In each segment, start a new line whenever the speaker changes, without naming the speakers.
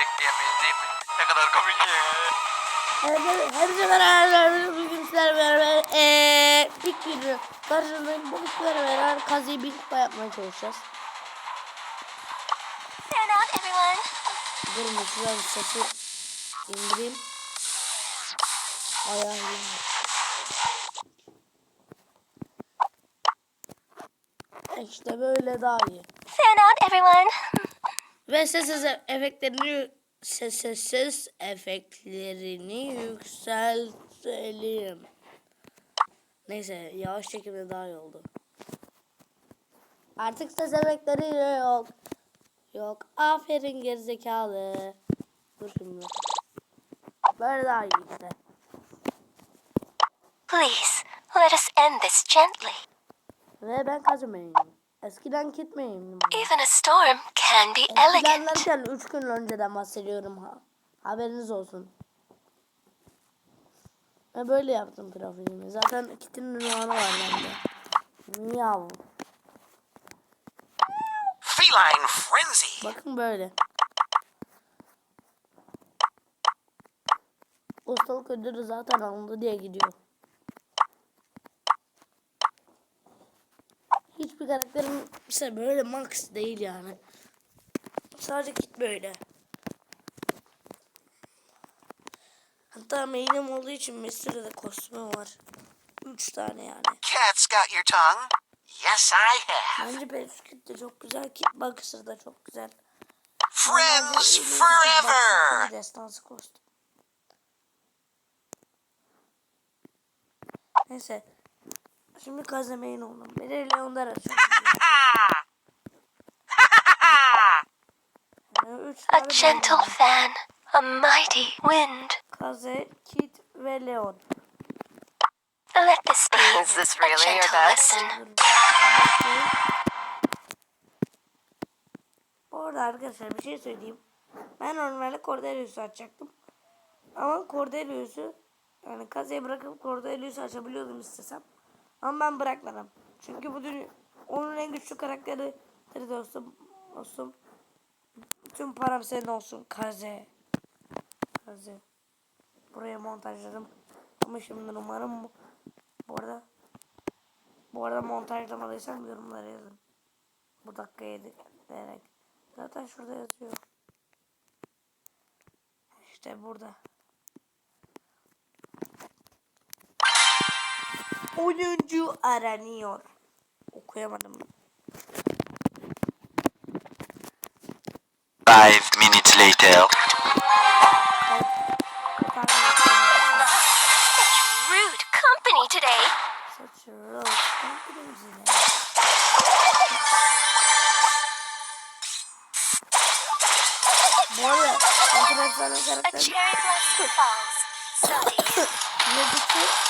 bekleyemeyiz değil mi? Ne kadar komik ya.
Hepsi beraber bugün sizlerle beraber eee ilk video karşınızdayım. Bugün sizlerle beraber kazıyı bir kupa yapmaya çalışacağız.
Stand out, everyone.
Durun şuradan sesi indireyim. Ayarlayayım. İşte böyle daha iyi.
Stand out, everyone.
Ve ses efektlerini ses ses efektlerini yükseltelim. Neyse yavaş çekimde daha iyi oldu. Artık ses efektleri yok. Yok. Aferin gerizekalı. Dur şimdi. Böyle daha iyi işte.
Please, let us end this gently.
Ve ben kazımayayım. Eskiden gitmeyeyim.
Even a storm can be
Eskiden
elegant.
derken 3 gün önceden bahsediyorum ha. Haberiniz olsun. Ve böyle yaptım profilimi. Zaten kitinin ünvanı var bende. Miyav.
Feline frenzy.
Bakın böyle. Ustalık ödülü zaten alındı diye gidiyor. Karakterim işte böyle max değil yani. Sadece kit böyle. Hatta main'im olduğu için bir sürü de kostümü var. 3 tane yani.
Cat's got your tongue? Yes, I have.
Bence Peruskit de çok güzel. Kit Boxer da çok güzel.
Friends
Normalde
forever.
Destansı kostüm. Neyse. Şimdi kazemeyin oldum. Beni Leon'dan üç
A gentle fan, a mighty wind.
Kaze, Kit ve Leon.
Let this be
Is this
a
really your
gentle
best?
lesson.
Bu arada arkadaşlar bir şey söyleyeyim. Ben normalde Cordelius'u açacaktım. Ama Cordelius'u yani kazayı bırakıp Cordelius'u açabiliyordum istesem. Ama ben bırakmadım. Çünkü bu dün onun en güçlü karakteri dostum. Dostum. Tüm param senin olsun. Kaze. Kaze. Buraya montajladım. Ama şimdi umarım bu, bu arada bu arada montajlamadıysam yorumlara yazın. Bu dakikaya diyerek. Zaten şurada yazıyor. İşte burada. Oyuncu aranıyor. Okuyamadım.
Five minutes later.
Such rude company today.
Such rude company today. Bu.
A cherry blossom falls.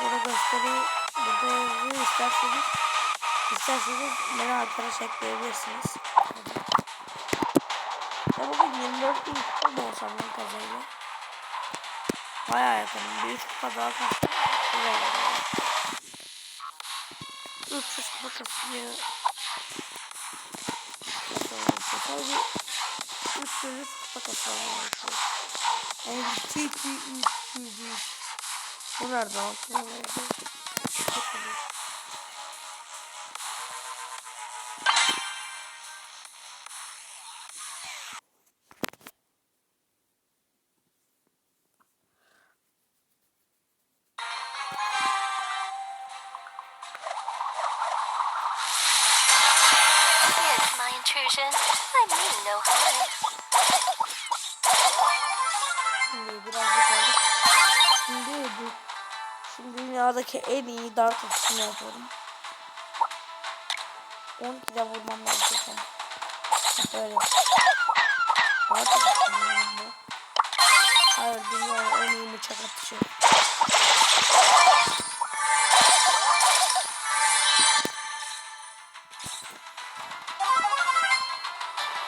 burada gösteriyor. Burada yazıyor isterseniz isterseniz beni arkadaş ekleyebilirsiniz. Ya bugün 24 bin kupa mı olsam lan kazayla? Bayağı yakınım. Bir 3 kupa daha. Güzel olur. 300 kupa kasıyor. Sadece 300 kupa kasıyor. Çeki 300. Bu nerede? o? Bu nerede
intrusion. I mean no harm.
Dünyadaki en iyi dart atışını yapıyorum. 12'de vurmam lazım. Böyle. Dart atışını yapıyorum. Hayır dünyanın en iyi bıçak atışı.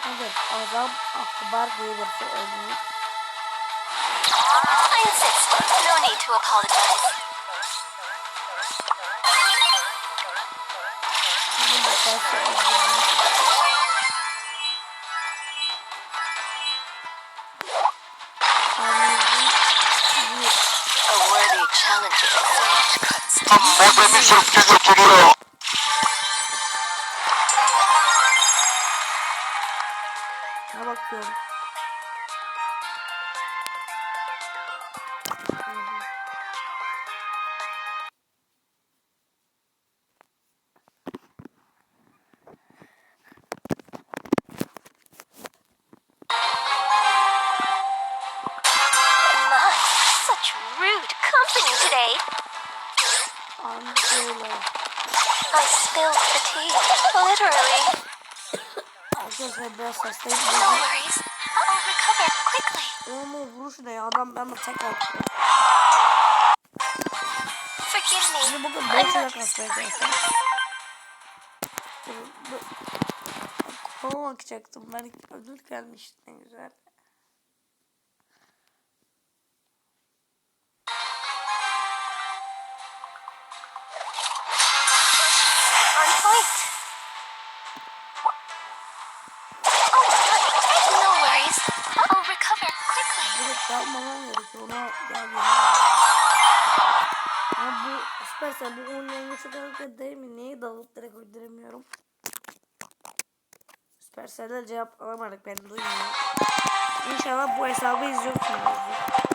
Evet, Azam Akbar diye bir şey oynuyor.
I insist. No need to apologize.
Modemi söktü götürüyor.
Ne bakıyorum?
Such rude company today.
Anlıyorum.
I spilled the tea, literally.
Arkadaşlar biraz hastayım.
No worries. I'll recover quickly.
Ama vuruş ne ya? Adam ben de tekrar tutuyor.
Forgive me.
Şimdi bugün kasmaya
violence.
çalışıyorum. Kupama bakacaktım. Ben ödül gelmişti ne güzel. Ona geldi. Ama bu Supercell bu oyunun şu kadar değil mi? Niye dalıp direkt öldüremiyorum? Cevap alamadık ben duymuyorum. İnşallah bu hesabı izliyorsunuz.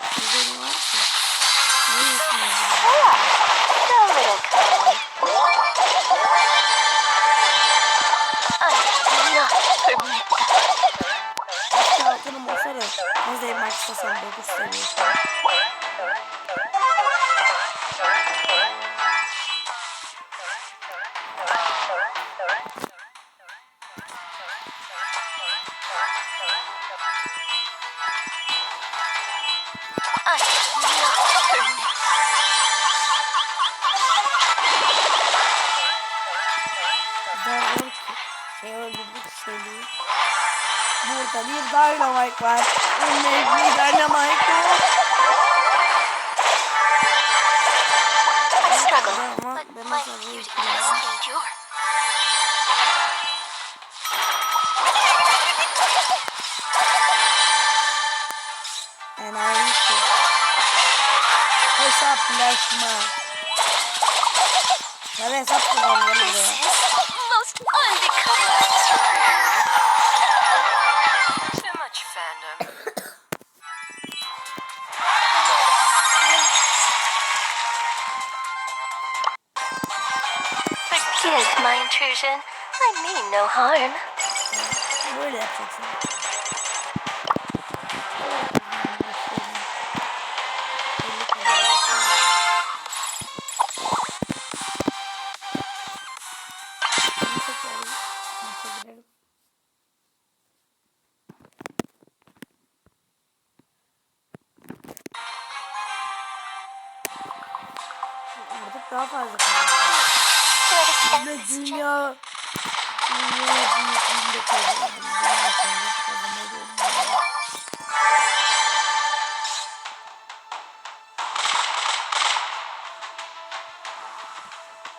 Güzel ki şey öldürdük söyleyeyim. Burada bir dynamite var. Önüne bir dynamite var.
I struggle,
Ama
but
ben
my
nasıl
beauty
büyük
must endure.
Enayi ki. Hesaplaşma. Ben hesap kullanıyorum
intrusion. I mean no harm.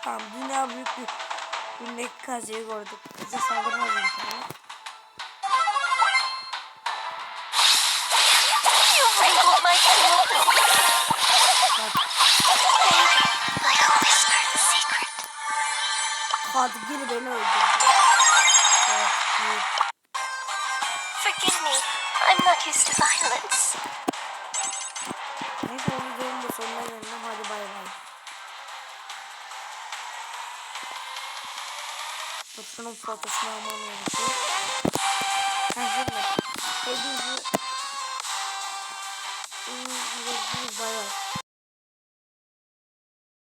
Tamam dünya büyüklüğü. Büyüklüğündeki kazıyı gördük. Bize saldırmaz inşallah. Kadir beni öldürdü.
Forgive me. I'm not used to violence.
Neyse o videonun da sonuna geldim. Hadi bay bay. Dur şunun fotosunu almam gerekiyor. Hazır mı? Hepinizi... İyi, iyi, bay bay.